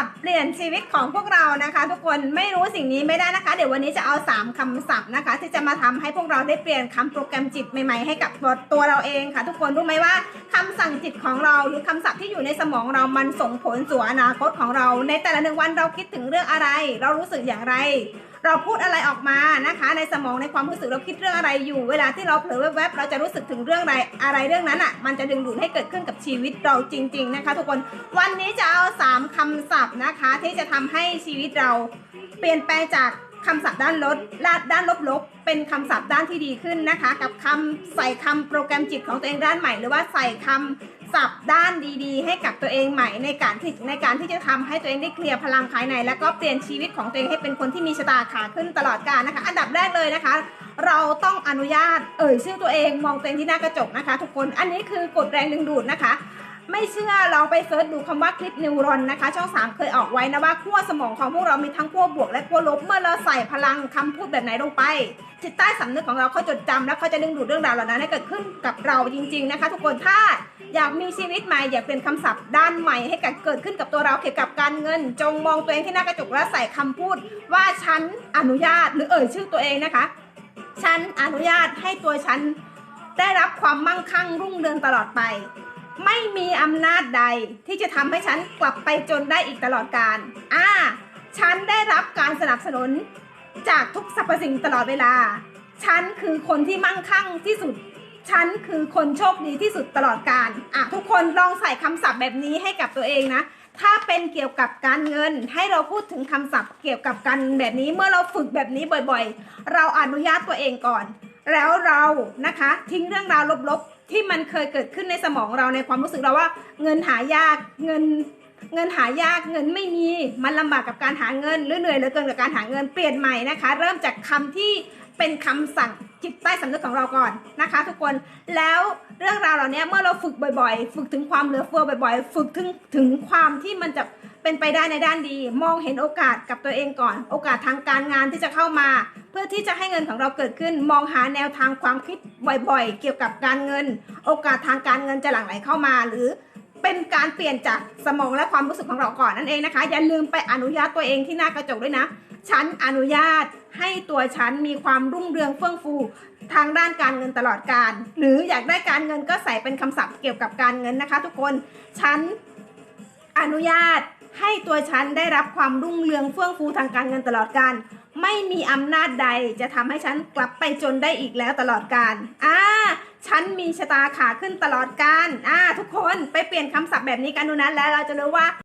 ศัพท์เปลี่ยนชีวิตของพวกเรานะคะ ทุกคนไม่รู้สิ่งนี้ไม่ได้นะคะ เดี๋ยววันนี้จะเอา 3คำศัพท์นะคะ ที่จะมาทำให้พวกเราได้เปลี่ยนคำโปรแกรมจิตใหม่ๆให้กับตัวเราเองค่ะ ทุกคนรู้ไหมว่าคำสั่งจิตของเราหรือคำศัพท์ที่อยู่ในสมองเรามันส่งผลสู่อนาคตของเรา ในแต่ละหนึ่งวันเราคิดถึงเรื่องอะไร เรารู้สึกอย่างไร เราพูดอะไรออกมานะคะ ในสมองในความรู้สึกเราคิดเรื่องอะไรอยู่ เวลาที่เราเผลอแวบๆเราจะรู้สึกถึงเรื่องอะไรอะไรเรื่องนั้นอะมันจะดึงดูดให้เกิดขึ้นกับชีวิตเราจริง ๆนะคะ ทุกคนวันนี้จะเอา 3คำศัพท์นะคะ ที่จะทำให้ชีวิตเราเปลี่ยนแปลงจาก คำศัพท์ด้านลบด้านลบๆเป็นคำศัพท์ด้านที่ดีขึ้นนะคะ กับคำใส่คำโปรแกรมจิตของตัวเองด้านใหม่ หรือว่าใส่คำศัพท์ด้านดีๆ ให้กับตัวเองใหม่ในการที่ในการที่จะทำให้ตัวเองได้เคลียร์พลังภายใน แล้วก็เปลี่ยนชีวิตของตัวเองให้เป็นคนที่มีชะตาขาขึ้นตลอดกาลนะคะ อันดับแรกเลยนะคะ เราต้องอนุญาตเอ่ยชื่อตัวเองมองตัวเองที่หน้ากระจกนะคะ ทุกคนอันนี้คือกฎแรงดึงดูดนะคะ ไม่เชื่อลองไปเซิร์ชดูคำว่าคลิปนิวรอนนะคะ ช่อง 3 เคยออกไว้นะว่าขั้วสมองของพวกเรามีทั้งขั้วบวกและขั้วลบเมื่อเราใส่พลังคำพูดแบบไหนลงไป จิตใต้สำนึกของเราเขาจดจำแล้วเขาจะดึงดูดเรื่องราวเหล่านั้นให้เกิดขึ้นกับเราจริง ๆนะคะ ทุกคนถ้าอยากมีชีวิตใหม่อยากเป็นคำศัพท์ด้านใหม่ให้เกิดขึ้นกับตัวเราเกี่ยวกับการเงิน จงมองตัวเองที่หน้ากระจกและใส่คำพูด ว่าฉันอนุญาตหรือเอ่ยชื่อตัวเองนะคะฉันอนุญาตให้ตัวฉันได้รับความมั่งคั่งรุ่งเรืองตลอดไป ไม่มีอำนาจใดที่จะทำให้ฉันกลับไปจนได้อีกตลอดกาลอ่า ฉันได้รับการสนับสนุนจากทุกสรรพสิ่งตลอดเวลา ฉันคือคนที่มั่งคั่งที่สุด ฉันคือคนโชคดีที่สุดตลอดกาลอะทุกคนลองใส่คำศัพท์แบบนี้ให้กับตัวเองนะ ถ้าเป็นเกี่ยวกับการเงิน ให้เราพูดถึงคำศัพท์เกี่ยวกับการแบบนี้ เมื่อเราฝึกแบบนี้บ่อยๆ เราอนุญาตตัวเองก่อน แล้วเรานะคะ ทิ้งเรื่องราวลบๆ ที่มันเคยเกิดขึ้นในสมองเราในความรู้สึกเราว่า เงินหายากเงินเงินหายากเงินไม่มีมันลำบากกับการหาเงินหรือเหนื่อยเหลือเกินกับการหาเงินเปลี่ยนใหม่นะคะ เริ่มจากคำที่เป็นคำสั่ง จิตใต้สำนึกของเราก่อนนะคะ ทุกคนแล้วเรื่องราวเหล่านี้เมื่อเราฝึกบ่อยๆ ฝึกถึงความเหลือเฟือบ่อย ๆ ฝึกถึงถึงความที่มันจะเป็นไปได้ในด้านดี มองเห็นโอกาสกับตัวเองก่อน โอกาสทางการงานที่จะเข้ามา เพื่อที่จะให้เงินของเราเกิดขึ้น มองหาแนวทางความคิดบ่อยๆ เกี่ยวกับการเงิน โอกาสทางการเงินจะหลั่งไหลเข้ามาหรือเป็นการเปลี่ยนจากสมองและความรู้สึกของเราก่อนนั่นเองนะคะ อย่าลืมไปอนุญาตตัวเองที่หน้ากระจกด้วยนะ ฉันอนุญาต ให้ตัวฉันมีความรุ่งเรืองเฟื่องฟูทางด้านการเงินตลอดการ หรืออยากได้การเงินก็ใส่เป็นคำศัพท์เกี่ยวกับการเงินนะคะ ทุกคนฉันอนุญาตให้ตัวฉันได้รับความรุ่งเรืองเฟื่องฟูทางการเงินตลอดการ ไม่มีอำนาจใดจะทำให้ฉันกลับไปจนได้อีกแล้วตลอดการอ่าฉันมีชะตาขาขึ้นตลอดการอ่าทุกคนไปเปลี่ยนคำศัพท์แบบนี้กันดูนะแล้วเราจะรู้ว่า